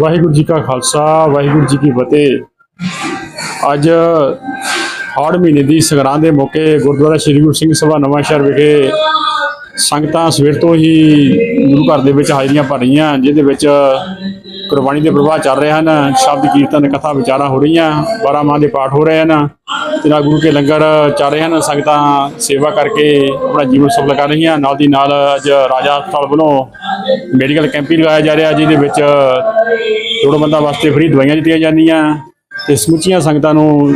ਵਾਹਿਗੁਰੂ ਜੀ ਕਾ ਖਾਲਸਾ, ਵਾਹਿਗੁਰੂ ਜੀ ਕੀ ਫਤਿਹ। ਅੱਜ ਹਾੜ ਮਹੀਨੇ ਦੀ ਸੰਗਰਾਂ ਦੇ ਮੌਕੇ ਗੁਰਦੁਆਰਾ ਸ੍ਰੀ ਗੁਰੂ ਸਿੰਘ ਸਭਾ ਨਵਾਂ ਸ਼ਹਿਰ ਵਿਖੇ ਸੰਗਤਾਂ ਸਵੇਰ ਤੋਂ ਹੀ ਗੁਰੂ ਘਰ ਦੇ ਵਿੱਚ ਹਾਜ਼ਰੀਆਂ ਭਰ ਰਹੀਆਂ, ਜਿਹਦੇ ਵਿੱਚ ਕੁਰਬਾਨੀ ਦੇ ਪ੍ਰਵਾਹ ਚੱਲ ਰਹੇ ਹਨ, ਸ਼ਬਦ ਕੀਰਤਨ ਕਥਾ ਵਿਚਾਰਾਂ ਹੋ ਰਹੀਆਂ 12 ਮਾਹ ਦੇ ਪਾਠ ਹੋ ਰਹੇ ਹਨ ਤੇ ਨਾਲ ਗੁਰੂ ਕੇ ਲੰਗਰ ਚੱਲ ਰਹੇ ਹਨ, ਸੰਗਤਾਂ ਸੇਵਾ ਕਰਕੇ ਆਪਣਾ ਜੀਵਨ ਸਫਲ ਕਰ ਰਹੀਆਂ, ਨਾਲ ਦੀ ਨਾਲ ਅੱਜ ਰਾਜਾ ਹਸਪਤਾਲ ਵੱਲੋਂ ਮੈਡੀਕਲ ਕੈਂਪ ਵੀ ਲਗਾਇਆ ਜਾ ਰਿਹਾ, ਜਿਹਦੇ ਵਿੱਚ ਲੋੜਵੰਦਾਂ ਵਾਸਤੇ ਫ੍ਰੀ ਦਵਾਈਆਂ ਦਿੱਤੀਆਂ ਜਾਂਦੀਆਂ ਤੇ ਸਮੁੱਚੀਆਂ ਸੰਗਤਾਂ ਨੂੰ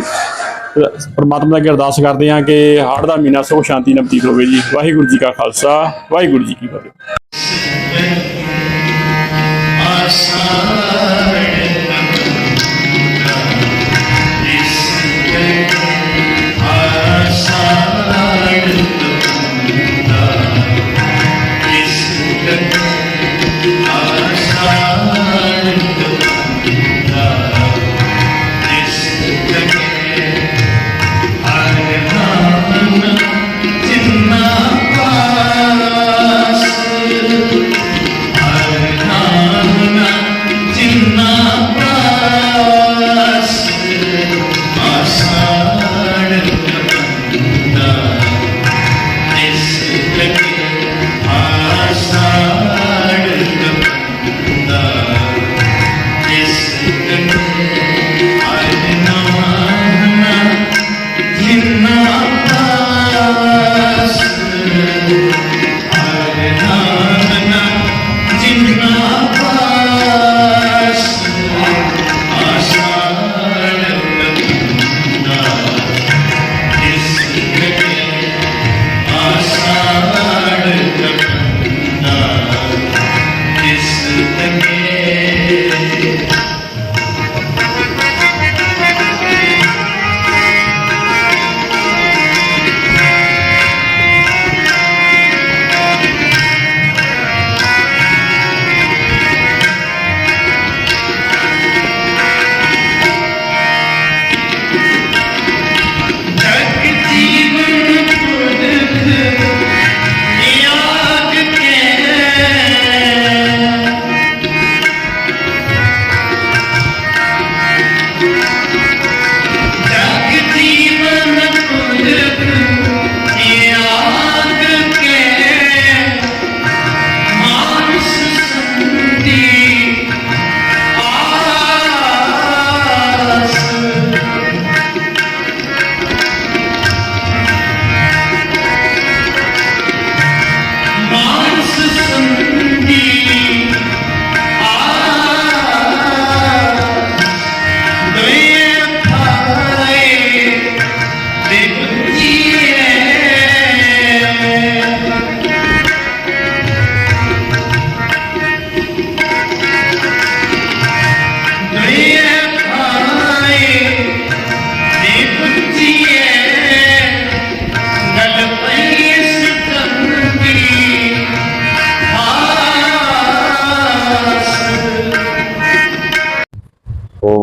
ਪਰਮਾਤਮਾ ਦਾ ਅੱਗੇ ਅਰਦਾਸ ਕਰਦੇ ਹਾਂ ਕਿ ਹੜ੍ਹ ਦਾ ਮਹੀਨਾ ਸੁਖ, ਸ਼ਾਂਤੀ ਨਾਲ ਬਤੀਤ ਹੋਵੇ ਜੀ। ਵਾਹਿਗੁਰੂ ਜੀ ਕਾ ਖਾਲਸਾ, ਵਾਹਿਗੁਰੂ ਜੀ ਕੀ ਫਤਿਹ।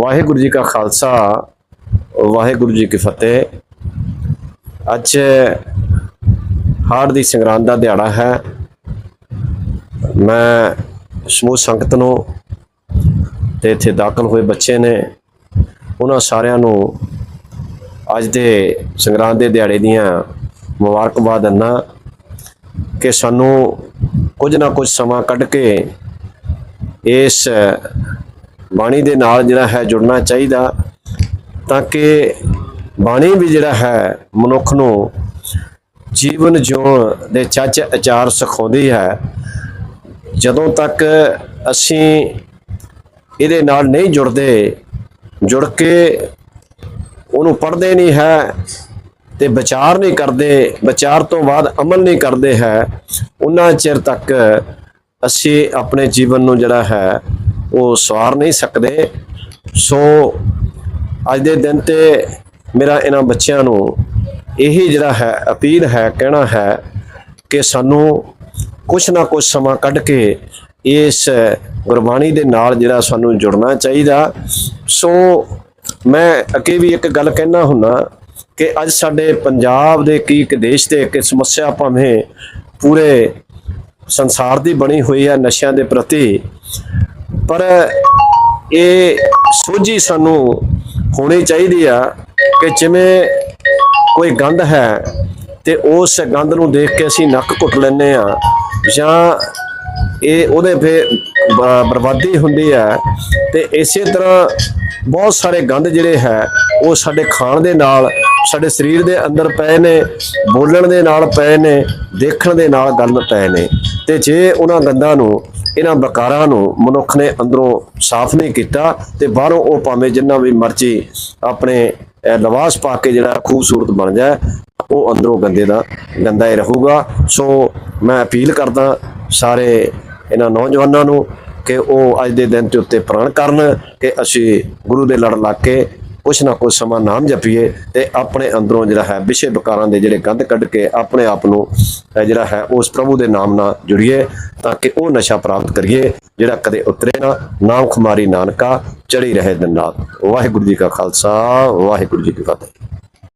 ਵਾਹਿਗੁਰੂ ਜੀ ਕਾ ਖਾਲਸਾ, ਵਾਹਿਗੁਰੂ ਜੀ ਕੀ ਫਤਿਹ। ਅੱਜ ਹਾੜ ਦੀ ਸੰਗਰਾਂਦ ਦਾ ਦਿਹਾੜਾ ਹੈ। ਮੈਂ ਸਮੂਹ ਸੰਗਤ ਨੂੰ ਤੇ ਇੱਥੇ ਦਾਖਲ ਹੋਏ ਬੱਚੇ ਨੇ, ਉਹਨਾਂ ਸਾਰਿਆਂ ਨੂੰ ਅੱਜ ਦੇ ਸੰਗਰਾਂਦ ਦੇ ਦਿਹਾੜੇ ਦੀਆਂ ਮੁਬਾਰਕਬਾਦ ਦਿੰਦਾ ਕਿ ਸਾਨੂੰ ਕੁਝ ਨਾ ਕੁਝ ਸਮਾਂ ਕੱਢ ਕੇ ਇਸ ਬਾਣੀ ਦੇ ਨਾਲ ਜਿਹੜਾ ਹੈ ਜੁੜਨਾ ਚਾਹੀਦਾ, ਤਾਂ ਕਿ ਬਾਣੀ ਵੀ ਜਿਹੜਾ ਹੈ ਮਨੁੱਖ ਨੂੰ ਜੀਵਨ ਜਿਉਣ ਦੇ ਚੱਜ ਅਚਾਰ ਸਿਖਾਉਂਦੀ ਹੈ। ਜਦੋਂ ਤੱਕ ਅਸੀਂ ਇਹਦੇ ਨਾਲ ਨਹੀਂ ਜੁੜਦੇ, ਜੁੜ ਕੇ ਉਹਨੂੰ ਪੜ੍ਹਦੇ ਨਹੀਂ ਹੈ ਤੇ ਵਿਚਾਰ ਨਹੀਂ ਕਰਦੇ, ਵਿਚਾਰ ਤੋਂ ਬਾਅਦ ਅਮਲ ਨਹੀਂ ਕਰਦੇ ਹੈ, ਉਹਨਾਂ ਚਿਰ ਤੱਕ ਅਸੀਂ ਆਪਣੇ ਜੀਵਨ ਨੂੰ ਜਿਹੜਾ ਹੈ ਉਹ ਸਵਾਰ ਨਹੀਂ ਸਕਦੇ। ਸੋ ਅੱਜ ਦੇ ਦਿਨ ਤੇ ਮੇਰਾ ਇਹਨਾਂ ਬੱਚਿਆਂ ਨੂੰ ਇਹੀ ਜਿਹੜਾ ਹੈ, ਅਪੀਲ ਹੈ, ਕਹਿਣਾ ਹੈ ਕਿ ਸਾਨੂੰ ਕੁਛ ਨਾ ਕੁਛ ਸਮਾਂ ਕੱਢ ਕੇ ਇਸ ਗੁਰਬਾਣੀ ਦੇ ਨਾਲ ਜਿਹੜਾ ਸਾਨੂੰ ਜੁੜਨਾ ਚਾਹੀਦਾ। ਸੋ ਮੈਂ ਅੱਗੇ ਵੀ ਇੱਕ ਗੱਲ ਕਹਿਣਾ ਹੁੰਨਾ ਕਿ ਅੱਜ ਸਾਡੇ ਪੰਜਾਬ ਦੇ ਕੀ ਇੱਕ ਦੇਸ਼ ਦੇ ਇੱਕ ਸਮੱਸਿਆ ਭਾਵੇਂ ਪੂਰੇ ਸੰਸਾਰ ਦੀ ਬਣੀ ਹੋਈ ਹੈ, ਨਸ਼ਿਆਂ ਦੇ ਪ੍ਰਤੀ ਪਰ ਇਹ ਸੋਝੀ ਸਾਨੂੰ ਹੋਣੀ ਚਾਹੀਦੀ ਆ ਕਿ ਜਿਵੇਂ ਕੋਈ ਗੰਧ ਹੈ ਤੇ ਉਸ ਗੰਧ ਨੂੰ ਦੇਖ ਕੇ ਅਸੀਂ ਨੱਕ ਘੁੱਟ ਲੈਂਦੇ ਆ ਜਾਂ ਇਹ ਉਹਦੇ ਫੇ ਬ- ਬਰਬਾਦੀ ਹੁੰਦੀ ਹੈ ਤੇ ਇਸੇ ਤਰ੍ਹਾਂ ਬਹੁਤ ਸਾਰੇ ਗੰਧ ਜਿਹੜੇ ਹੈ ਉਹ ਸਾਡੇ ਖਾਣ ਦੇ ਨਾਲ, ਸਾਡੇ ਸਰੀਰ ਦੇ ਅੰਦਰ ਪਏ ਨੇ, ਬੋਲਣ ਦੇ ਨਾਲ ਪਏ ਨੇ, ਦੇਖਣ ਦੇ ਨਾਲ ਗੱਲ ਪਏ ਨੇ ਤੇ ਜੇ ਉਹਨਾਂ ਗੰਧਾਂ ਨੂੰ ਇਹਨਾਂ ਬਕਾਰਾਂ ਨੂੰ ਮਨੁੱਖ ਨੇ ਅੰਦਰੋਂ ਸਾਫ਼ ਨਹੀਂ ਕੀਤਾ ਤੇ ਬਾਹਰੋਂ ਉਹ ਭਾਵੇਂ ਜਿੰਨਾ ਵੀ ਮਰਜ਼ੀ ਆਪਣੇ ਲਵਾਸ ਪਾ ਕੇ ਜਿਹੜਾ ਖੂਬਸੂਰਤ ਬਣ ਜਾਏ, ਉਹ ਅੰਦਰੋਂ ਗੰਦੇ ਦਾ, ਗੰਦਾ ਹੀ ਰਹੂਗਾ। ਸੋ ਮੈਂ ਅਪੀਲ ਕਰਦਾ ਸਾਰੇ ਇਹਨਾਂ ਨੌਜਵਾਨਾਂ ਨੂੰ ਕਿ ਉਹ ਅੱਜ ਦੇ ਦਿਨ ਤੇ ਉੱਤੇ ਪ੍ਰਣ ਕਰਨ ਕਿ ਅਸੀਂ ਗੁਰੂ ਦੇ ਲੜ ਲੱਗ ਕੇ ਕੁਛ ਨਾ ਕੁਛ ਸਮਾਂ ਨਾਮ ਜਪੀਏ ਤੇ ਆਪਣੇ ਅੰਦਰੋਂ ਜਿਹੜਾ ਹੈ ਵਿਸ਼ੇ ਵਿਕਾਰਾਂ ਦੇ ਜਿਹੜੇ ਗੰਧ ਕੱਢ ਕੇ ਆਪਣੇ ਆਪ ਨੂੰ ਜਿਹੜਾ ਹੈ ਉਸ ਪ੍ਰਭੂ ਦੇ ਨਾਮ ਨਾਲ ਜੁੜੀਏ ਤਾਂ ਕਿ ਉਹ ਨਸ਼ਾ ਪ੍ਰਾਪਤ ਕਰੀਏ, ਜਿਹੜਾ ਕਦੇ ਉਤਰੇ ਨਾ, ਨਾਮ ਖੁਮਾਰੀ ਨਾਨਕਾ ਚੜੀ ਰਹੇ ਦਿਨ ਰਾਤ। ਵਾਹਿਗੁਰੂ ਜੀ ਕਾ ਖਾਲਸਾ, ਵਾਹਿਗੁਰੂ ਜੀ ਕੀ ਫਤਿਹ।